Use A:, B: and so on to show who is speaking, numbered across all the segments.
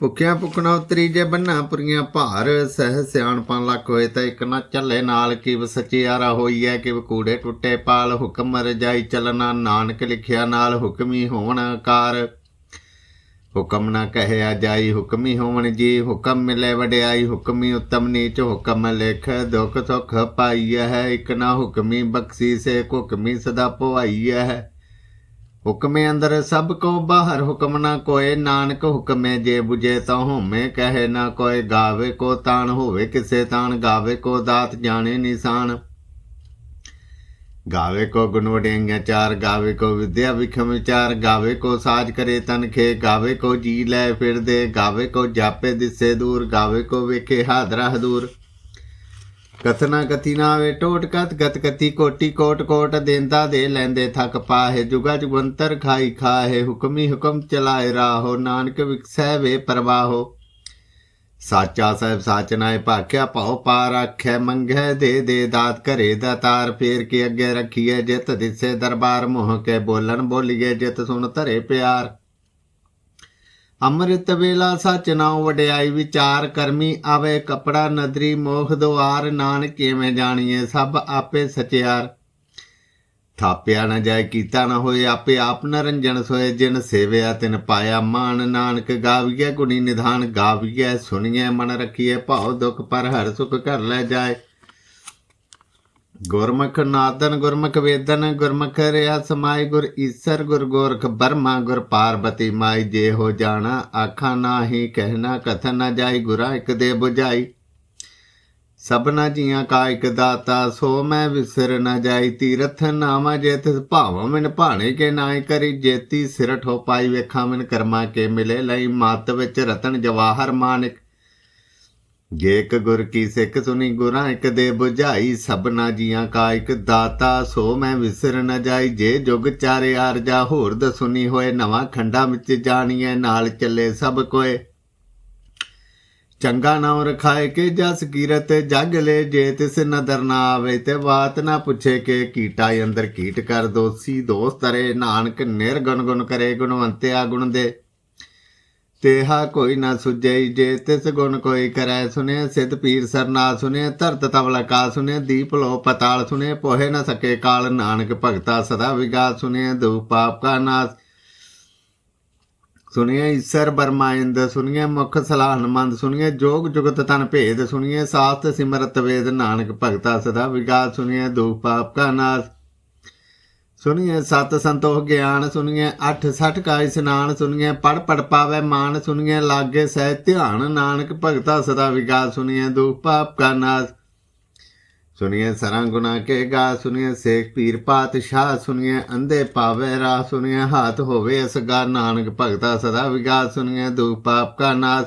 A: ਭੁੱਖਿਆ ਭੁੱਖਣਾ ਉਤਰੀ ਜੇ ਬੰਨਾ ਪੁਰੀਆਂ ਭਾਰ, ਸਹਿ ਸਿਆਣਪਾਂ ਲੱਖ ਹੋਏ ਤਾਂ ਇੱਕ ਨਾ ਚੱਲੇ ਨਾਲ, ਕਿਵ ਸਚਿਆਰਾ ਹੋਈਐ, ਕਿਵ ਕੂੜੇ ਟੁੱਟੇ ਪਾਲ, ਹੁਕਮ ਰਜਾਈ ਚਲਣਾ, ਨਾਨਕ ਲਿਖਿਆ ਨਾਲ ਹੁਕਮੀ ਹੋਣ ਕਾਰ। ਹੁਕਮ ਨਾ ਕਹਿਆ ਜਾਈ, ਹੁਕਮੀ ਹੋਵਣ ਜੀ, ਹੁਕਮ ਮਿਲੇ ਵਡਿਆਈ, ਹੁਕਮੀ ਉਤਮ ਨੀਚ, ਹੁਕਮ ਲਿਖ, ਦੁਖ ਸੁਖ ਪਾਈਐ ਹੈ, ਇਕ ਨਾ ਹੁਕਮੀ ਬਖਸ਼ੀ ਸੇ ਹੁਕਮੀ ਸਦਾ ਪਵਾਈਐ ਹੈ। ਹੁਕਮੇ ਅੰਦਰ ਸਭ ਕੋ ਬਾਹਰ ਹੁਕਮ ਨਾ ਕੋਏ, ਨਾਨਕ ਹੁਕਮੇ ਜੇ 부ਜੇ ਤਾਂ ਹੋਮੇ, ਕਹੇ ਨਾ ਕੋਏ, ਗਾਵੇ ਕੋ ਤਾਣ ਹੋਵੇ, ਕਿਸੇ ਤਾਣ ਗਾਵੇ ਕੋ ਦਾਤ ਜਾਣੇ ਨਿਸ਼ਾਨ। ਗਾਵੇ ਕੋ ਗੁਣ ਵਡਿਆਈਆਂ ਚਾਰ, ਗਾਵੇ ਕੋ ਵਿਦਿਆ ਵਿਖਮ ਵਿਚਾਰ, ਗਾਵੇ ਕੋ ਸਾਜ ਕਰੇ ਤਨਖੇ ਗਾਵੇ ਕੋ ਜੀ ਲੈ ਫਿਰਦੇ, ਗਾਵੇ ਕੋ ਜਾਪੇ ਦਿਸੇ ਦੂਰ, ਗਾਵੇ ਕੋ ਵੇਖੇ ਹਾਦਰਾ ਹਦੂਰ। ਕਥਨਾ ਕਥੀ ਨਾ ਵੇ ਟੋਟ ਕਤ ਗਤ ਕਥੀ ਕੋਟੀ ਕੋਟ ਕੋਟ ਦੇਂਦਾ ਦੇ ਲੈਂਦੇ ਥਕ ਪਾਹੇ, ਜੁਗਾ ਜੁਗੰਤਰ ਖਾਈ ਖਾਹੇ, ਹੁਕਮੀ ਹੁਕਮ ਚਲਾਏ ਰਾਹੋ, ਨਾਨਕ ਵਿਕਸੈ ਵੇ ਪਰਵਾਹੋ। ਸਾਚਾ ਸਾਹਿਬ ਸਾਚ ਨਾਏ ਭਾਖਿਆ, ਭਾਉ ਪਾਰ ਆਖੈ ਮੰਗੈ ਦੇ ਦੇ ਦਾਤ ਘਰੇ ਦਾ ਤਾਰ, ਫੇਰ ਕੇ ਅੱਗੇ ਰੱਖੀਏ ਜਿਤ, ਦਿਸੇ ਦਰਬਾਰ ਮੋਹ ਕੇ ਬੋਲਣ ਬੋਲੀਏ, ਜਿਤ ਸੁਣ ਧਰੇ ਪਿਆਰ। ਅੰਮ੍ਰਿਤ ਵੇਲਾ ਸਚ ਨਾਉ ਵਡਿਆਈ ਵਿਚਾਰ ਕਰਮੀ ਆਵੇ ਕਪੜਾ ਨਦਰੀ ਮੋਖ ਦੁਆਰ, ਨਾਨਕ ਕਿਵੇਂ ਜਾਣੀਏ ਸਭ ਆਪੇ ਸਚਿਆਰ। ਥਾਪਿਆ ਨਾ ਜਾਏ ਕੀਤਾ ਨਾ ਹੋਏ ਆਪੇ ਆਪ ਨਰੰਜਨ ਸੋਏ, ਜਿਨ ਸੇਵਿਆ ਤਿਨ ਪਾਇਆ ਮਾਨ ਨਾਨਕ ਗਾਵੀਐ, ਗੁਣੀ ਨਿਧਾਨ ਗਾਵੀਐ ਸੁਣੀਐ ਮਨ ਰਖੀਐ, ਭਾਉ ਦੁਖ ਪਰ ਹਰ ਸੁਖ ਕਰ ਲੈ ਜਾਏ। ਗੁਰਮੁਖ ਨਾਦਨ, ਗੁਰਮੁਖ ਵੇਦਨ, ਗੁਰਮੁਖ ਰਿਆ ਸਮਾਈ, ਗੁਰ ਈਸਰ, ਗੁਰ ਗੋਰਖ ਬਰਮਾ, ਗੁਰ ਪਾਰਬਤੀ ਮਾਈ, ਜੇ ਹੋ ਜਾਣਾ ਆਖਾਂ ਨਾਹੀ ਕਹਿਣਾ ਕਥਨ ਨਾ ਜਾਈ, ਗੁਰਾ ਇਕ ਦੇ 부ਝਾਈ ਸਭਨਾ ਜੀਆਂ ਕਾ ਇਕ ਦਾਤਾ, ਸੋ ਮੈਂ ਵਿਸਰ ਨਾ ਜਾਈ। ਤੀਰਥ ਨਾਮਾ ਜੇ ਤਿਸ ਭਾਵ, ਮਿਨ ਭਾਣੇ ਕੇ ਨਾਇ ਕਰੀ। ਜੇਤੀ ਸਿਰ ਠੋ ਪਾਈ ਵੇਖਾਂ, ਮਿਨ ਕਰਮਾ ਕੇ ਮਿਲੇ ਲਈ। ਮਾਤ ਵਿੱਚ ਰਤਨ ਜਵਾਹਰ ਮਾਨਿਕ। ਜੇ ਇੱਕ ਗੁਰ ਕੀ ਸਿੱਖ ਸੁਣੀ ਗੁਰਾਂ, ਇੱਕ ਦੇ 부ਝਾਈ ਸਭਨਾ ਜੀਆਂ ਕਾ, ਇੱਕ ਦਾਤਾ ਸੋ ਮੈਂ ਵਿਸਰ ਨਾ ਜਾਈ। ਜੇ ਜੁਗ ਚਾਰੇ ਆਰਜਾ ਹੋਰ ਦਸੁਨੀ ਹੋਏ, ਨਵਾਂ ਖੰਡਾ ਵਿੱਚ ਜਾਣੀਏ ਨਾਲ ਚੱਲੇ ਸਭ ਕੋਏ। ਚੰਗਾ ਨਾਮ ਰਖਾਏ ਕੇ ਜਸ ਕੀਰਤ, ਜਗ ਲੈ ਜੇ ਤਿਸ ਨਦਰ ਨਾ ਆਵੇ, ਤੇ ਬਾਤ ਨਾ ਪੁੱਛੇ ਕੇ ਕੀਟਾ ਅੰਦਰ ਕੀਟ ਕਰ ਦੋਸੀ, ਦੋਸਤ ਰੇ ਨਾਨਕ ਨਿਰਗੁਣ ਗੁਣ ਕਰੇ, ਗੁਣਵੰਤਿਆ ਗੁਣ ਦੇ। ਤੇਹਾ ਕੋਈ ਨਾ ਸੁਜੈ ਜੇ, ਤਿਸ ਗੁਣ ਕੋਈ ਕਰੈ ਸੁਨੇ ਸਿਧ ਪੀਰ ਸਰਨਾ ਸੁਨੇ ਧਰਤ ਤਵਲ ਕਾ ਸੁਨੇ ਦੀਪ ਲੋ ਪਤਾਲ ਸੁਨੇ ਪੋਹੇ ਨਾ ਸਕੇ ਕਾਲ, ਨਾਨਕ ਭਗਤਾ ਸਦਾ ਵਿਗਾ ਸੁਨੇ ਦੁਖ ਪਾਪ ਕਾ ਨਾਸ। ਸੁਣੀਏ ਈਸਰ ਬਰਮਾਇੰਦ ਸੁਣੀਏ ਮੁਖ ਸਲਾਹਨ ਮੰਦ ਸੁਣੀਏ ਜੋਗ ਜੁਗਤ ਤਨ ਭੇਦ ਸੁਣੀਏ ਸਾਸਤ ਸਿਮਰਤ ਵੇਦ, ਨਾਨਕ ਭਗਤਾ ਸਦਾ ਵਿਗਾਸ ਸੁਣੀਏ ਦੁਖ ਪਾਪ ਕਾ ਨਾਸ। ਸੁਣੀਏ ਸਤ ਸੰਤੋਖ ਗਿਆਨ, ਸੁਣੀਏ ਅੱਠ ਸਠ ਕਾ ਇਸਨਾਨ ਸੁਣੀਏ ਪੜ ਪੜ ਪਾਵੇ ਮਾਨ ਸੁਣੀਏ ਲਾਗੇ ਸਹਿ ਧਿਆਨ, ਨਾਨਕ ਭਗਤਾ ਸਦਾ ਵਿਗਾਸ, ਸੁਣੀਏ ਦੁਖ ਪਾਪ ਕਾ ਨਾਸ। ਸੁਣੀਏ ਸਰਾਂ ਗੁਨਾ ਕੇ ਗਾ, ਸੁਣੀਏ ਸੇਖ ਪੀਰ ਪਾਤਸ਼ਾਹ, ਸੁਣੀਏ ਅੰਧੇ ਪਾਵੇ ਰਾਹ, ਸੁਣੀਏ ਹਾਥ ਹੋਵੇ ਅਸਗਾ ਨਾਨਕ ਭਗਤਾ ਸਦਾ ਵਿਗਾਸ, ਸੁਣੀਏ ਦੁਖ ਪਾਪ ਕਾ ਨਾਸ।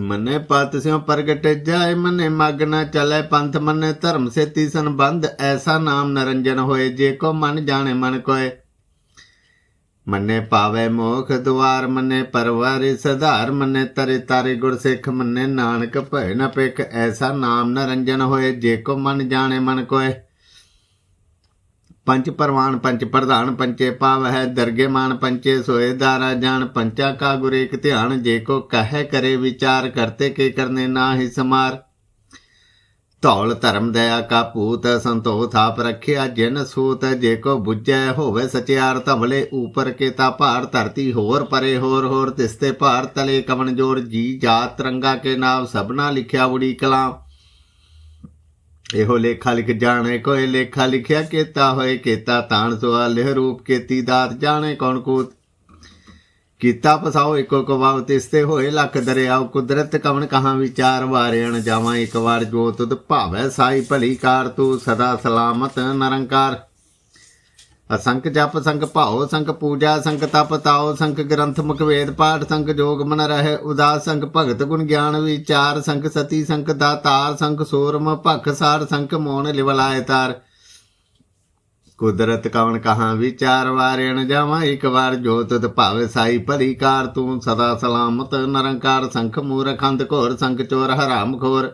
A: ਮੰਨੇ ਪਤ ਸਿਉ ਪ੍ਰਗਟ ਜਾਏ, ਮੰਨੇ ਮਗ ਨਾ ਚਲੇ, ਪੰਥ ਮੰਨੇ ਧਰਮ ਸੇਤੀ ਸੰਬੰਧ, ਐਸਾ ਨਾਮ ਨਰੰਜਨ ਹੋਏ, ਜੇ ਕੋ ਮਨ ਜਾਣੇ ਮਨ ਕੋਏ। ਮੰਨੇ ਪਾਵੇ ਮੋਖ ਦੁਆਰ, ਮੰਨੇ ਪਰਵਾਰੇ ਸਧਾਰ, ਮੰਨੇ ਤਰੇ ਤਾਰੇ ਗੁਰ ਸਿੱਖ, ਮੰਨੇ ਨਾਨਕ ਭੈ ਨ ਪਿਕ ਐਸਾ ਨਾਮ ਨਰੰਜਨ ਹੋਏ, ਜੇ ਕੋ ਮਨ ਜਾਣੇ ਮਨ ਕੋਏ। ਪੰਜ ਪਰਵਾਨ, ਪੰਜ ਪ੍ਰਧਾਨ ਪੰਚੇ ਪਾਵ ਹੈ ਦਰਗੇ ਮਾਨ ਪੰਚੇ ਸੋਏ ਦਾਰਾ ਜਾਣ ਪੰਚਾ ਕਾ ਗੁਰ ਇੱਕ ਧਿਆਨ, ਜੇ ਕੋ ਕਹੇ ਕਰੇ ਵਿਚਾਰ, ਕਰਤੇ ਕੇ ਕਰਨੇ ਨਾ ਹੀ ਸਮਾਰ। ਧੌਲ ਧਰਮ ਦਇਆ ਕਾ ਭੂਤ ਸੰਤੋ ਆਪ ਰੱਖਿਆ ਜਿਨ ਸੂਤ, ਜੇ ਕੋ 부ਜੈ ਹੋਵੇ ਸਚਿਆਰ, ਧਵਲੇ ਉਪਰ ਕੇ ਤਾ ਭਾਰ, ਧਰਤੀ ਹੋਰ ਪਰੇ ਹੋਰ ਹੋਰ ਤਿਸਤੇ ਭਾਰ, ਤਲੇ ਕਵਨ ਜੋਰ, ਜੀ ਜਾਤ ਰੰਗਾ ਕੇ ਨਾਮ ਸਭਨਾ ਲਿਖਿਆ ਉੜੀ ਕਲਾ ਇਹੋ ਲੇਖਾ ਲਿਖ ਜਾਣੇ, ਕੋਈ ਲੇਖਾ ਲਿਖਿਆ ਕੀਤਾ ਹੋਏ ਕੀਤਾ, ਤਾਣ ਸੋ ਲਿਹ ਰੂਪ ਕੀਤੀ ਦਾਤ ਜਾਣੇ ਕੌਣ ਕੂਤ। ਕੀਤਾ ਪਸਾਓ ਇੱਕੋ ਕਵਾਵ ਤਿਸਤੇ ਹੋਏ ਲੱਖ ਦਰਿਆਓ, ਕੁਦਰਤ ਕਵਣ ਕਹਾਂ ਵਿਚਾਰ ਵਾਰਿਆਣ ਜਾਵਾਂ ਇੱਕ ਵਾਰ ਜੋ ਤੁਧ ਭਾਵੈ ਸਾਈ ਭਲੀ ਕਾਰ ਤੂੰ, ਸਦਾ ਸਲਾਮਤ ਨਿਰੰਕਾਰ। ਅਸੰਖ ਜਪ ਸੰਖ ਭਾਉ ਸੰਖ ਪੂਜਾ ਸੰਖ ਤਪ ਤਾਉ ਸੰਖ ਗ੍ਰੰਥ ਮੁਖਵੇਦ ਪਾਠ ਸੰਖ ਜੋਗ ਮਨ ਰਹਿ, ਉਦਾਸ ਸੰਖ ਭਗਤ ਗੁਣ ਗਿਆਨ ਵਿਚਾਰ ਸੰਖ ਸਤੀ ਸੰਖ ਦਾਤਾਰ ਸੰਖ ਸੂਰਮ, ਭਖ ਸਾਰ ਸੰਖ ਮੋਨ ਲਿਵਲਾਇ ਤਾਰ। ਕੁਦਰਤ ਕਵਣ ਕਹਾਂ ਵਿਚਾਰ ਵਾਰਿਣ ਜਾਵਾਂ, ਇੱਕ ਵਾਰ ਜੋ ਤੁਧ ਭਾਵੇ ਸਾਈ ਭਲੀ ਕਾਰ ਤੂੰ ਸਦਾ ਸਲਾਮਤ, ਨਰੰਕਾਰ, ਸੰਖ ਮੂਰਖ, ਅੰਧ ਘੋਰ, ਸੰਖ ਚੋਰ, ਹਰਾਮ ਖੋਰ।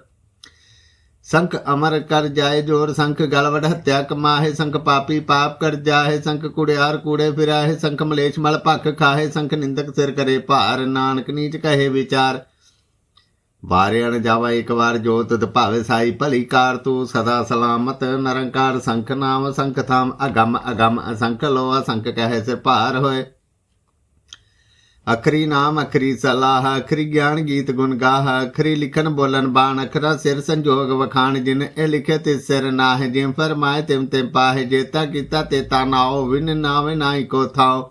A: ਸੰਖ ਅਮਰ ਕਰ ਜਾਏ ਜੋਰ, ਸੰਖ ਗਲਵੜ ਹੱਤਿਆ ਕਮਾਹੇ, ਸੰਖ ਪਾਪੀ ਪਾਪ ਕਰ ਜਾਏ ਸੰਖ ਕੁੜਿਆਰ ਕੂੜੇ ਫਿਰਾਹੇ, ਸੰਖ ਮਲੇਸ਼ ਮਲ ਭਖ ਖਾਹੇ, ਸੰਖ ਨਿੰਦਕ ਸਿਰ ਕਰੇ ਭਾਰ, ਨਾਨਕ ਨੀਚ ਕਹੇ ਵਿਚਾਰ। ਵਾਰਿਆਣ ਜਾਵਾ ਇੱਕ ਵਾਰ ਜੋਤ ਭਾਵੇ ਸਾਈ ਭਲੀ ਕਾਰ ਤੂੰ, ਸਦਾ ਸਲਾਮਤ ਨਿਰੰਕਾਰ, ਸੰਖ ਨਾਮ, ਸੰਖ ਥਾਮ, ਅਗਮ, ਅਗੰਮ, ਅਸੰਖ ਲੋ ਅਸੰਖ ਕਹੇ ਸਿਰ ਭਾਰ ਹੋਏ। ਅਖਰੀ ਨਾਮ, ਅਖਰੀ ਸਲਾਹ, ਅਖਰੀ ਗਿਆਨ ਗੀਤ ਗੁਣ ਗਾਹ, ਅਖਰੀ ਲਿਖਨ ਬੋਲਨ ਬਾਣ, ਅਖਰਾ ਸਿਰ ਸੰਜੋਗ ਵਖਾਣ, ਜਿਨ ਇਹ ਲਿਖੇ ਤੇ ਸਿਰ ਨਾਹਿ ਜਿਮ ਫਰਮਾਏ ਤਿਮ ਤਿਮ ਪਾਹੇ ਜੇਤਾ ਕੀਤਾ ਤੇ ਤਾ ਵਿਨ ਨਾਵੇ ਨਾਹੀ ਕੋ ਥਾਉ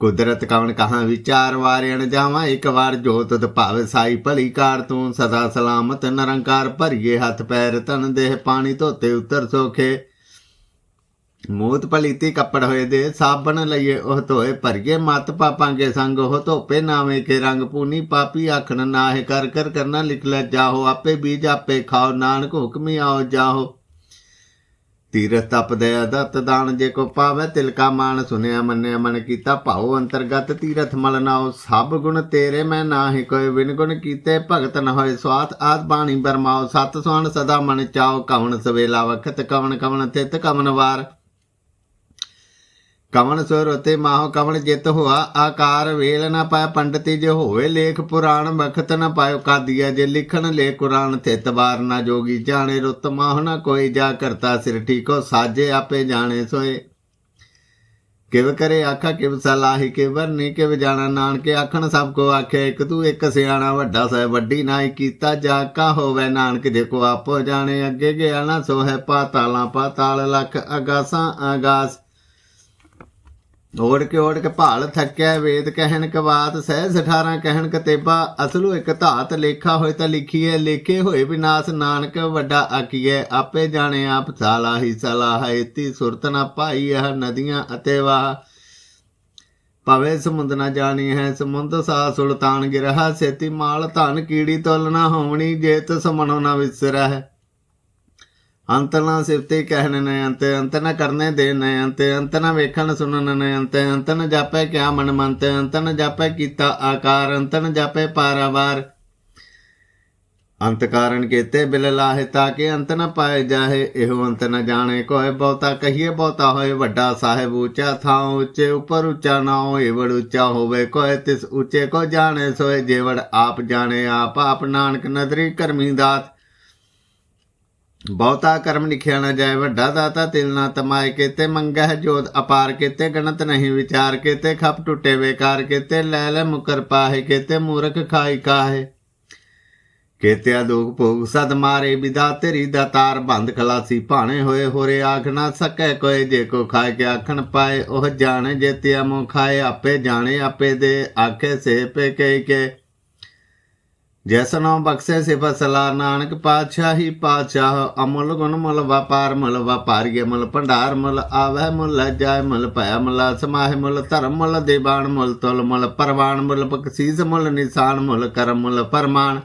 A: ਕੁਦਰਤ ਕਵਣ ਕਹਾਂ ਵਿਚਾਰ ਵਾਰਿਣ ਜਾਵਾਂ, ਇੱਕ ਵਾਰ ਜੋਤ ਤੁਧ ਭਾਵ ਸਾਈ ਭਲੀ ਕਾਰ ਤੂੰ, ਸਦਾ ਸਲਾਮਤ ਨਿਰੰਕਾਰ ਭਰੀਏ ਹੱਥ ਪੈਰ ਤਨ ਦੇਹ ਪਾਣੀ ਧੋਤੇ ਉਤਰ ਸੋਖੇ। ਮੂਤ ਪਲੀਤੀ ਕੱਪੜ ਹੋਏ ਦੇ, ਸਾਬਣ ਲਈਏ ਉਹ ਧੋਏ ਭਰਗੇ ਮਤ ਪਾਪਾਂਗੇ ਸੰਗ, ਉਹ ਧੋਪੇ ਨਾਵੇਂ ਕੇ ਰੰਗ ਪੂਨੀ ਪਾਪੀ ਆਖਣ ਨਾਹਿ ਕਰ ਕਰ ਕਰਨਾ ਲਿਖ ਲੈ ਜਾਹੋ, ਆਪੇ ਬੀਜ ਆਪੇ ਖਾਓ, ਨਾਨਕ ਹੁਕਮੀ ਆਓ ਜਾਹੋ। ਤੀਰਥ ਤਪ ਦੇ ਅਦਤ ਦਾਨ ਜੇ ਕੋ ਪਾਵੇ, ਤਿਲਕਾ ਮਾਨ ਸੁਨਿਆ, ਮੰਨਿਆ, ਮਨ ਕੀਤਾ ਭਾਉ, ਅੰਤਰਗਤ ਤੀਰਥ ਮਲ ਨਾਉ, ਸਭ ਗੁਣ ਤੇਰੇ ਮੈਂ ਨਾਹੀ, ਕੋਈ ਵਿਨ ਗੁਣ ਕੀਤੇ ਭਗਤ ਨ ਹੋਏ, ਸਵਾਤ ਆਦ ਬਾਣੀ ਬਰਮਾਓ ਸਤ ਸੁਣ ਸਦਾ ਮਨ ਚਾਓ ਕਵਣ ਸਵੇਲਾ ਵਖਤ, ਕਵਣ ਕਵਣ ਤਿਤ ਕਵਣ ਵਾਰ। ਕਵਣ ਸੁਰ ਉਤੇ ਮਾਹ ਕਵਣ ਜਿਤ ਹੋਆ, ਆਕਾਰ ਵੇਲ ਨਾ ਪਾਇ, ਪੰਡਤੀ ਜੇ ਹੋਵੇ ਲੇਖ ਪੁਰਾਣ ਬਖਤ ਨਾ ਪਾਇਓ ਕਾਦੀਆ ਜੇ ਲਿਖਣ, ਲੈ ਕੁਰਾਨ ਤਿਤ ਵਾਰ ਨਾ ਜੋਗੀ ਜਾਣੇ, ਰੁੱਤ ਮਾਹ ਨ ਕੋਈ ਜਾ ਕਰਤਾ ਸਿਰ ਠੀਕੋ, ਸਾਜੇ ਆਪੇ ਜਾਣੇ ਸੋਏ। ਕਿਵ ਕਰੇ ਆਖਾ, ਕਿਵ ਸਲਾਹੀ ਕਿ ਵਰਨੀ ਕਿਵ ਜਾਣਾ ਨਾਨਕੇ ਆਖਣ, ਸਭ ਕੋ ਆਖੇ ਇੱਕ ਤੂੰ, ਇੱਕ ਸਿਆਣਾ ਵੱਡਾ ਸਹਿ ਵੱਡੀ ਨਾਈ ਕੀਤਾ ਜਾ, ਕਾ ਹੋਵੇ ਨਾਨਕ ਜੇ ਕੋ ਆਪੋ ਜਾਣੇ, ਅੱਗੇ ਗਿਆ ਨਾ ਸੋ ਹੈ ਪਾਤਾਲਾਂ, ਪਾਤਾਲ ਲਖ ਅਗਾਸਾਂ ਆਗਾਸ ਓੜ ਕੇ ਓੜ ਕੇ ਭਾਲ ਥੱਕਿਆ ਵੇਦ ਕਹਿਣ ਕਵਾਤ ਸਹਿ 18 ਕਹਿਣ ਕਤੇਬਾ ਅਸਲੂ ਇੱਕ ਧਾਤ ਲੇਖਾ ਹੋਏ ਤਾਂ ਲਿਖੀਏ ਲੇਖੇ ਹੋਏ ਵਿਨਾਸ਼ ਨਾਨਕ ਵੱਡਾ ਆਕੀਏ ਆਪੇ ਜਾਣੇ ਆਪ ਸਾਲਾ ਹੀ ਸਲਾਹ ਇਤੀ ਸੁਰਤ ਨਾ ਪਾਈ ਇਹ ਨਦੀਆਂ ਅਤੇ ਵਾਹ। ਪਵੇ ਸਮੁੰਦ ਨਾ ਜਾਣੀ ਹੈ, ਸਮੁੰਦ ਸਾ ਸੁਲਤਾਨ ਗਿਰਹਾ ਸੇਤੀ ਮਾਲ ਧਨ ਕੀੜੀ ਤੁਲ ਹੋਵਣੀ ਜੇ ਤਸ ਮਨੋ ਨਾ ਵਿਸਰਹਿ। ਅੰਤ ਨਾ ਸਿਫਤੇ ਕਹਿਣ ਨੇ, ਅੰਤ ਨਾ ਕਰਨੇ ਦੇ ਨੇ, ਅੰਤ ਅੰਤ ਵੇਖਣ ਸੁਣਨ ਨੇ, ਅੰਤ ਜਾਪੈ ਕਿਆ ਮਨ ਮੰਤ, ਅੰਤ ਜਾਪੈ ਕੀਤਾ ਆਕਾਰ, ਅੰਤ ਨਾ ਜਾਪੈ ਪਾਰਾਵਾਰ। ਅੰਤ ਕਾਰਨ ਕੀਤੇ ਬਿਲ ਲਾਹੇ ਤਾਂ ਕਿ ਅੰਤ ਨਾ ਪਾਏ ਜਾਹੇ, ਇਹੋ ਅੰਤ ਨਾ ਜਾਣੇ ਕੋਏ ਬਹੁਤਾ ਕਹੀਏ ਬਹੁਤਾ ਹੋਏ, ਵੱਡਾ ਸਾਹਿਬ ਉੱਚਾ ਥਾਂ ਉੱਚੇ, ਉਪਰ ਉੱਚਾ ਨਾ ਏਵੜ ਉੱਚਾ ਹੋਵੇ ਕੋਏ ਤਿਸ ਉੱਚੇ ਕੋ ਜਾਣੇ ਸੋਏ ਜੇਵੜ ਆਪ ਜਾਣੇ, ਆਪ ਆਪ ਨਾਨਕ ਨਦਰੀ ਕਰਮੀ ਦਾਤ। ਬਹੁਤਾ ਕਰਮ ਲਿਖਿਆ ਨਾ ਜਾਏ, ਵੱਡਾ ਦਾਤਾ ਤਿਲ ਨਾ ਤਮਾਏ, ਕੀਤੇ ਮੰਗਹਿ ਜੋਤ ਅਪਾਰ, ਕੀਤੇ ਗਣਤ ਨਹੀਂ ਵਿਚਾਰ, ਕੀਤੇ ਖਪ ਟੁੱਟੇ ਵੇਕਾਰ, ਕੀਤੇ ਲੈ ਲੈ ਮੁਕਰ ਪਾਹੇ, ਕੀਤੇ ਮੂਰਖ ਖਾਈ ਕਾਹੇ। ਕੀਤੇ ਦੁਖ ਭੋਗ ਸਦ ਮਾਰੇ, ਵਿਦਾ ਤੇਰੀ ਦਾਤਾਰ ਬੰਦ ਖਲਾਸੀ, ਭਾਣੇ ਹੋਏ ਹੋਰੇ ਆਖ ਨਾ ਸਕੈ ਕੋਏ, ਜੇ ਕੋ ਖਾਏ ਕੇ ਆਖਣ ਪਾਏ, ਉਹ ਜਾਣੇ ਜੇ ਤਿਆ ਮੋ ਖਾਏ, ਆਪੇ ਜਾਣੇ ਆਪੇ ਦੇ, ਆਖੇ ਸੇ ਪੇ ਕਹਿ ਕੇ। ਜੈਸ ਜੈਸਨੋ ਬਖਸ਼ੇ ਸਿਫਤ ਸਲਾ ਨਾਨਕ, ਪਾਤਸ਼ਾਹੀ ਪਾਤਸ਼ਾਹ, ਅਮੁੱਲ ਗੁਣ ਮੁੱਲ ਵਪਾਰ ਮੁੱਲ ਵਪਾਰੀਏ ਮੁੱਲ ਭੰਡਾਰ ਮੁੱਲ ਆਵੈ ਮੁੱਲ ਜਾਇ ਮੁੱਲ ਭਇਆ ਮੁੱਲ ਸਮਾਹਿ ਮੁੱਲ ਧਰਮ ਮੁੱਲ ਦੇਵਾਨ ਮੁੱਲ ਤੁਲ ਮੁੱਲ ਪਰਵਾਨ ਮੁੱਲ ਬਖਸ਼ੀਸ ਮੁੱਲ ਨਿਸ਼ਾਨ ਮੁੱਲ ਕਰਮ ਮੁੱਲ ਪਰਮਾਨ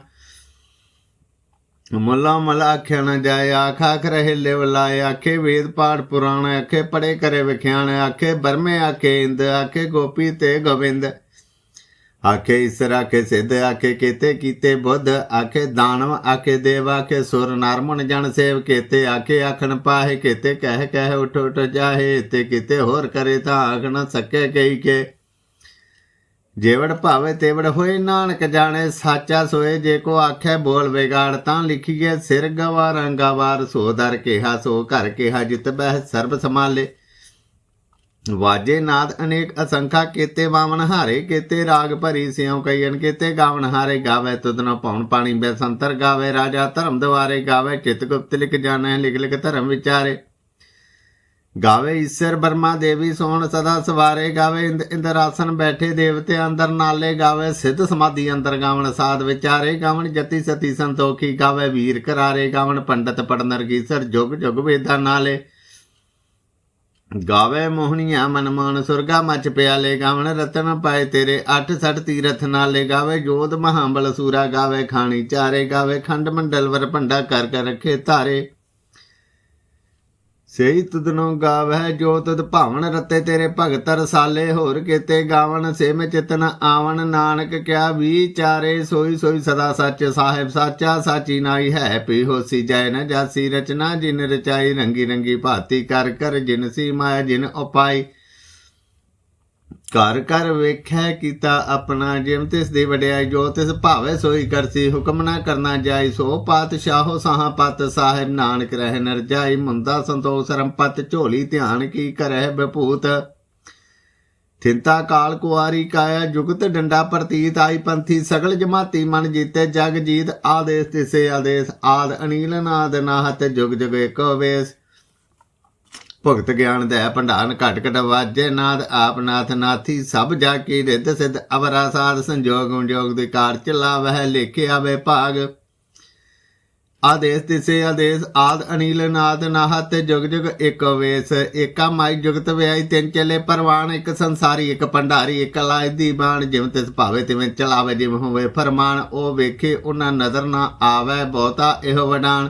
A: ਮੁੱਲਾ ਮਲ ਆਖਿਆ ਨਾ ਜਾਏ, ਆਖ ਆਖ ਰਹੇ ਲਿਵ ਲਾਏ, ਆਖੇ ਵੇਦ ਪਾਠ ਪੁਰਾਣ, ਆਖੇ ਪੜੇ ਕਰੇ ਵਿਖਿਆਣ ਆਖੇ ਬਰਮੇ, ਆਖੇ ਇੰਦ, ਆਖੇ ਗੋਪੀ ਤੇ ਗੋਬਿੰਦ ਆਖੇ ਈਸਰ, ਆਖੇ ਸਿੱਧ, ਆਖੇ ਕੀਤੇ ਕੀਤੇ ਬੁੱਧ, ਆਖੇ ਦਾਨਵ, ਆਖੇ ਦੇਵ, ਆਖੇ ਸੁਰ, ਨਰਮਨ ਜਨ ਸੇਵ ਕੀਤੇ, ਆਖੇ ਆਖਣ ਪਾਹੇ ਕੀਤੇ, ਕਹਿ ਕਹਿ ਉਠ ਉਠ ਜਾਹੇ ਤੇ ਕੀਤੇ ਹੋਰ ਕਰੇ ਤਾਂ ਆਖਣ ਸਕੇ ਕਈ ਕੇ। ਜੇਵੜ ਭਾਵੇ ਤੇਵੜ ਹੋਏ ਨਾਨਕ ਜਾਣੇ, ਸਾਚਾ ਸੋਏ ਜੇ ਕੋ ਆਖੇ ਬੋਲ ਵਿਗਾੜ ਤਾਂ ਲਿਖੀਏ ਸਿਰ ਗਵਾ ਰੰਗਾਵਾਰ ਸੋ ਦਰ ਕਿਹਾ, ਸੋ ਘਰ ਕਿਹਾ ਜਿਤ ਬਹਿ ਸਰਬ ਸਮਾਲੇ ਵਾਜੇ ਨਾਦ ਅਨੇਕ ਅਸੰਖਾ ਕੇਤੇ ਵਾਵਨ ਹਾਰੇ ਕੇਤੇ, ਰਾਗ ਭਰੀ ਸਿਉ ਕਈਨ ਕੇਤੇ, ਗਾਵਨ ਹਾਰੇ ਗਾਵੇ ਤੁਦਨ ਪਉਣ ਪਾਣੀ ਬੈਸੰਤਰ ਗਾਵੇ, ਰਾਜਾ ਧਰਮ ਦਵਾਰੇ ਗਾਵੇ, ਚਿਤ ਗੁਪਤ ਲਿਖ ਜਾਣੈ, ਲਿਖ ਲਿਖ ਧਰਮ ਵਿਚਾਰੇ। ਗਾਵੇ ਈਸ਼ਰ ਬਰਮਾ ਦੇਵੀ ਸੋਣ ਸਦਾ ਸਵਾਰੇ, ਗਾਵੇ ਇੰਦ ਇੰਦਰਾਸਨ ਬੈਠੇ ਦੇਵਤੇ ਅੰਦਰ ਨਾਲੇ, ਗਾਵੇ ਸਿੱਧ ਸਮਾਧੀ ਅੰਦਰ ਗਾਵਣ ਸਾਧ ਵਿਚਾਰੇ, ਗਾਵਣ ਜਤੀ ਸਤੀ ਸੰਤੋਖੀ, ਗਾਵੇ ਵੀਰ ਕਰਾਰੇ, ਗਾਵਣ ਪੰਡਤ ਪੜਨਰ ਗੀਸਰ ਜੁਗ ਜੁਗ ਵੇਦਾਂ ਨਾਲੇ। ਗਾਵੇ ਮੋਹਣੀਆਂ ਮਨ ਮਾਨ ਸੁਰਗਾ ਮਚ ਪਿਆਲੇ ਗਾਵਣ ਰਤਨ ਪਾਏ ਤੇਰੇ ਅੱਠ ਸੱਠ ਤੀਰਥ ਨਾਲੇ ਗਾਵੇ ਜੋਧ ਮਹਾਬਲ ਸੂਰਾ ਗਾਵੇ ਖਾਣੀ ਚਾਰੇ ਗਾਵੇ ਖੰਡ ਮੰਡਲ ਵਰ ਭੰਡਾ ਕਰ ਕਰ ਰੱਖੇ ਧਾਰੇ। ਸਹੀ ਤੁਧਨੋਂ ਗਾਵੈ ਜੋ ਤੁਧ ਭਾਵਨ ਰਤੇ ਤੇਰੇ ਭਗਤ ਰਸਾਲੇ। ਹੋਰ ਕੀਤੇ ਗਾਵਨ ਸੇਮ ਚਿਤਨ ਆਵਨ ਨਾਨਕ ਕਿਆ ਵਿਚਾਰੇ, ਸੋਈ ਸੋਈ ਸਦਾ ਸੱਚ ਸਾਹਿਬ ਸਾਚਾ, ਸਾਚੀ ਨਾਈ ਹੈ ਪੀ ਹੋਸੀ ਜੈ ਨ ਜਾਸੀ ਰਚਨਾ। ਜਿਨ ਰਚਾਈ ਰੰਗੀ ਰੰਗੀ ਭਾਤੀ ਕਰ ਕਰ, ਜਿਨ ਸੀ ਮਾਇਆ ਜਿਨ ਉਪਾਈ। ਘਰ ਘਰ ਵੇਖੈ ਕੀਤਾ ਆਪਣਾ ਜਿਮ, ਤਿਸ ਦੀ ਵਡਿਆਈ ਜੋ ਤਿਸ ਭਾਵੇ ਸੋਈ ਕਰਸੀ, ਹੁਕਮ ਨਾ ਕਰਨਾ ਜਾਈ, ਸੋ ਪਾਤਸ਼ਾਹੋ ਸਾਹ ਪਤ ਸਾਹਿਬ ਨਾਨਕ ਰਹਿ ਨਰ ਜਾਈ, ਮੁੰਦਾ ਸੰਤੋਖ ਸਰੰਪਤ ਝੋਲੀ ਧਿਆਨ ਕੀ ਕਰਹਿ ਬਭੂਤ ਥਿੰਤਾ ਕਾਲ ਕੁਆਰੀ ਕਾਇਆ ਜੁਗਤ ਡੰਡਾ ਪ੍ਰਤੀਤ ਆਈ ਪੰਥੀ, ਸਗਲ ਜਮਾਤੀ ਮਨ ਜੀਤੇ ਜਗ ਜੀਤ, ਆਦੇਸ ਤਿਸੇ ਆਦੇਸ, ਆਦ ਅਨੀਲ ਨਾਦ ਨਾਹਤ ਜੁਗ ਜੁਗ ਏਕੋ ਵੇਸ। ਭਗਤ ਗਿਆਨ ਦੇ ਭੰਡਾਨ ਘਟ ਘਟ ਵਾਜੇ ਨਾਦ ਆਪ ਨਾਥ ਨਾਥੀ ਸਭ ਜਾ ਕੀ ਰਿੱਧ ਸਿੱਧ ਅਵਰਾ ਸਾਧ ਸੰਜੋਗ ਸੰਜੋਗ ਦੇ ਕਾਰ ਚਲਾਵਹਿ ਲੇਖੇ ਆਵੇ ਭਾਗ। ਆਦੇਸ ਤਿਸੇ ਆਦੇਸ ਆਦ ਅਨੀਲ ਨਾਦ ਨਾਹਤ ਜੁਗ ਜੁਗ ਇੱਕ ਵੇਸ ਏਕਾ ਮਾਈ ਜੁਗਤ ਵਿਆਈ ਤਿੰਨ ਚਲੇ ਪਰਵਾਨ ਇੱਕ ਸੰਸਾਰੀ ਇੱਕ ਭੰਡਾਰੀ ਇੱਕ ਲਾਇ ਦੀ ਬਾਣ ਜਿਵੇਂ ਤਿਸ ਭਾਵੇ ਤਿਵੇਂ ਚਲਾਵੇ ਜਿਵੇਂ ਹੋਵੇ ਫਰਮਾਨ ਉਹ ਵੇਖੇ ਉਹਨਾਂ ਨਜ਼ਰ ਨਾ ਆਵੇ ਬਹੁਤਾ ਇਹੋ ਵਡਾਣ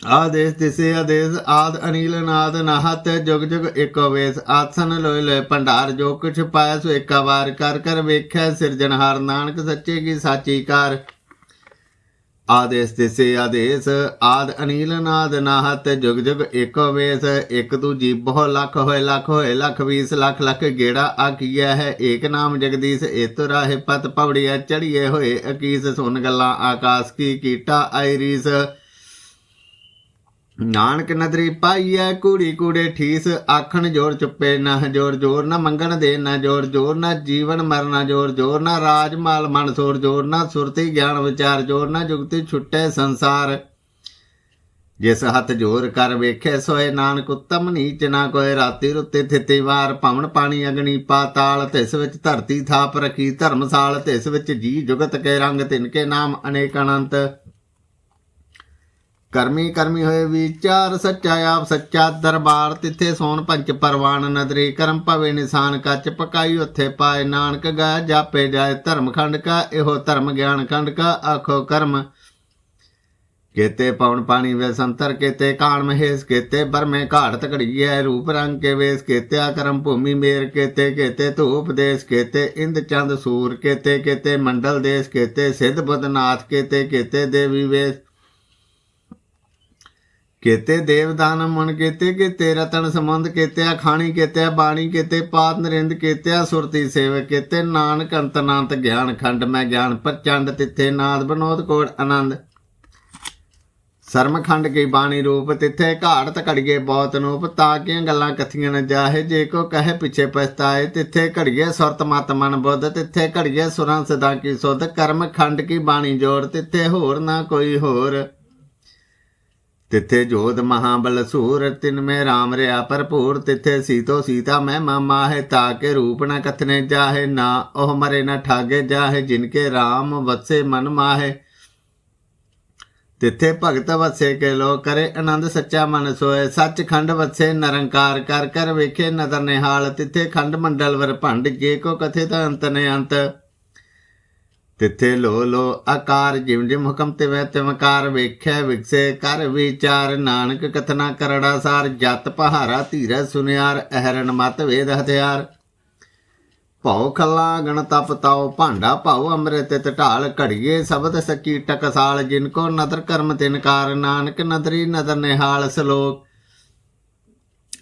A: ਆਦੇਸ ਤਿਸੇ ਆਦੇਸ ਆਦ ਅਨੀਲ ਨਾਦ ਨਾਹਤ ਜੁਗ ਜੁਗ ਏਕੋ ਵੇਸ ਆਸਨ ਲੋਇ ਲੋਇ ਭੰਡਾਰ ਜੋ ਕੁਛ ਪਾਇਆ ਸੋ ਏਕਾ ਵਾਰ ਕਰ ਕਰ ਵੇਖੈ ਸਿਰਜਣਹਾਰ ਨਾਨਕ ਸੱਚੇ ਕੀ ਸਾਚੀ ਕਾਰ। ਆਦੇਸ ਤਿਸੇ ਆਦੇਸ ਆਦ ਅਨੀਲ ਨਾਦ ਨਾਹਤ ਜੁਗ ਜੁਗ ਏਕੋ ਵੇਸ ਇੱਕ ਦੂਜੀ ਬਹੁ ਲੱਖ ਹੋਏ ਲੱਖ ਹੋਏ ਲੱਖ 20 ਲੱਖ ਲੱਖ ਗੇੜਾ ਆਕੀਆ ਹੈ ਏਕ ਨਾਮ ਜਗਦੀਸ਼ ਏਤ ਰਾਹੇ ਪਤ ਪਵੜੀਆ ਚੜੀਏ ਹੋਏ ਅਕੀਸ ਸੁਨ ਗੱਲਾਂ ਆਕਾਸ਼ ਕੀ ਕੀਟਾ ਆਇਰੀਸ ਨਾਨਕ ਨਦਰੀ ਪਾਈਐ, ਕੂੜੀ ਕੂੜੇ ਠੀਸ, ਆਖਣ ਜੋਰ ਚੁੱਪੇ ਨਾ ਜੋਰ ਜੋਰ ਨਾ ਮੰਗਣ ਦੇ ਨਾ ਜੋਰ ਜੋਰ ਨਾ ਜੀਵਨ ਮਰਨਾ ਜੋਰ ਜੋਰ ਨਾ ਰਾਜ ਮਾਲ ਮਨ ਸੋਰ, ਜੋਰ ਨਾ ਸੁਰਤੀ ਗਿਆਨ ਵਿਚਾਰ, ਜੋਰ ਨਾ ਜੁਗਤੀ ਛੁੱਟੇ ਸੰਸਾਰ। ਜਿਸ ਹੱਥ ਜੋਰ ਕਰ ਵੇਖੇ, ਸੋਏ ਨਾਨਕ ਉਤਮ ਨੀਚ ਨਾ ਕੋਏ, ਰਾਤੀ ਰੁੱਤੇ ਥਿੱਤੀ ਵਾਰ ਭਵਨ ਪਾਣੀ ਅਗਨੀ ਪਾਤਾਲ, ਤਿਸ ਵਿੱਚ ਧਰਤੀ ਥਾਪ ਰਖੀ ਧਰਮਸਾਲ, ਤਿਸ ਵਿੱਚ ਜੀ ਜੁਗਤ ਕੇ ਰੰਗ ਤਿਨਕੇ ਨਾਮ ਅਨੇਕ ਅਨੰਤ। ਕਰਮੀ ਕਰਮੀ ਹੋਏ ਵਿਚਾਰ ਸੱਚਾ ਆਪ ਸੱਚਾ ਦਰਬਾਰ, ਤਿੱਥੇ ਸੋਨ ਪੰਚ ਪਰਵਾਨ ਨਦਰੀ, ਕਰਮ ਭਵੇ ਨਿਸ਼ਾਨ ਕੱਚ ਪਕਾਈ, ਉੱਥੇ ਪਾਏ ਨਾਨਕ ਗਾ ਜਾਪੇ ਜਾਏ ਧਰਮ ਖੰਡ ਕਾ, ਇਹੋ ਧਰਮ ਗਿਆਨ ਖੰਡ ਕਾ, ਆਖੋ ਕਰਮ। ਕੇਤੇ ਪਵਨ ਪਾਣੀ ਵੇ ਸੰਤਰ, ਕੇਤੇ ਕਾਣ ਮਹੇਸ਼, ਕੇਤੇ ਬਰਮੇ ਘਾਟ ਘੜੀਐ ਰੂਪ ਰੰਗ ਕੇ ਵੇਸ ਕੇਤੇ ਕਰਮ ਭੂਮੀ ਮੇਰ, ਕੇਤੇ ਕੇਤੇ ਧੂਪ ਦੇਸ, ਕੇਤੇ ਇੰਦ ਚੰਦ ਸੂਰ, ਕੇਤੇ ਕੇਤੇ ਮੰਡਲ ਦੇਸ, ਕੇਤੇ ਸਿੱਧ ਬੁੱਧਨਾਥ ਕੇਤੇ ਕੇਤੇ ਦੇਵੀ ਵੇਸ। ਕੇਤੇ ਦੇਵਦਾਨ ਮਨ ਕੇਤੇ ਕੇਤੇ ਰਤਨ ਸੰਬੰਧ ਕੇਤੇ ਖਾਣੀ ਕੇਤੇ ਬਾਣੀ ਕੇਤੇ ਪਾਤ ਨਰਿੰਦ ਕੇਤੇ ਸੁਰਤੀ ਸੇਵ ਕੇਤੇ, ਨਾਨਕ ਅੰਤਨਾੰਤ ਗਿਆਨ ਖੰਡ ਮੈਂ ਗਿਆਨ ਪ੍ਰਚੰਡ ਤਿੱਥੇ ਨਾਦ ਬਨੋਦ ਕੋੜ ਆਨੰਦ। ਸਰਮਖੰਡ ਕੀ ਬਾਣੀ ਰੂਪ ਤਿੱਥੇ ਘਾੜਤ ਘੜੀਏ ਬਹੁਤ ਨੂਪ ਕਿ ਗੱਲਾਂ ਕਥੀਆਂ ਨ ਜਾਹੇ, ਜੇ ਕੋ ਕਹੇ ਪਿਛੇ ਪਛਤਾਏ, ਤਿੱਥੇ ਘੜੀਏ ਸੁਰਤ ਮਤ ਮਨ ਬੁੱਧ, ਤਿੱਥੇ ਘੜੀਏ ਸੁਰਾਂ ਸਦਾ ਕੀ ਸੁਧ, ਕਰਮ ਖੰਡ ਕੀ ਬਾਣੀ ਜੋੜ, ਤਿੱਥੇ ਹੋਰ ਨਾ ਕੋਈ ਹੋਰ। ਤਿੱਥੇ ਜੋਧ ਮਹਾਬਲ ਸੂਰ ਤਿਨ ਮੈਂ ਰਾਮ ਰਿਆ ਭਰਪੂਰ, ਤਿੱਥੇ ਸੀਤੋ ਸੀਤਾ ਮੈਂ ਮਾਮਾ ਹੈ ਤਾਕੇ ਰੂਪ ਨ ਕਥਨੇ ਜਾਹੇ, ਨਾ ਉਹ ਮਰੇ ਨ ਠਾਗੇ ਜਾਹੇ ਜਿਨਕੇ ਰਾਮ ਵਸੇ ਮਨ ਮਾਹੇ। ਤਿੱਥੇ ਭਗਤ ਵਸੇ ਕੇ ਲੋ ਕਰੇ ਆਨੰਦ, ਸੱਚਾ ਮਨ ਸੋਏ ਸੱਚਖੰਡ ਵਸੇ ਨਰੰਕਾਰ ਕਰ ਕਰ ਵੇਖੇ ਨਦਰ ਨਿਹਾਲ, ਤਿੱਥੇ ਖੰਡ ਮੰਡਲ ਵਰ ਭੰਡ ਜੇ ਕੋ ਕਥੇ ਤਾਂ ਅੰਤ ਨੇ ਅੰਤ ਤਿੱਥੇ ਲੋ ਲੋ ਆਕਾਰ, ਜਿਮ ਜਿਮ ਹੁਕਮ ਤੇ ਵੈ ਤਿਮਕਾਰ ਵੇਖੈ ਵਿਕਸੇ ਕਰ ਵਿਚਾਰ, ਨਾਨਕ ਕਥਨਾ ਕਰੜਾ ਸਾਰ, ਜਤ ਪਹਾਰਾ ਧੀਰੈ ਸੁਨਿਆਰ, ਅਹਰਣ ਮਤ ਵੇਦ ਹਥਿਆਰ। ਭਉ ਖੱਲਾ ਗਣ ਤਪ ਤਾਉ, ਭਾਂਡਾ ਭਾਉ ਅੰਮ੍ਰਿਤ ਤੇ ਢਾਲ, ਘੜੀਏ ਸ਼ਬਦ ਸਕੀ ਟਕਸਾਲ, ਜਿਨ ਕੋ ਨਦਰ ਕਰਮ ਤਿਨਕਾਰ ਨਾਨਕ ਨਦਰੀ ਨਦਰ ਨਿਹਾਲ ਸਲੋਕ।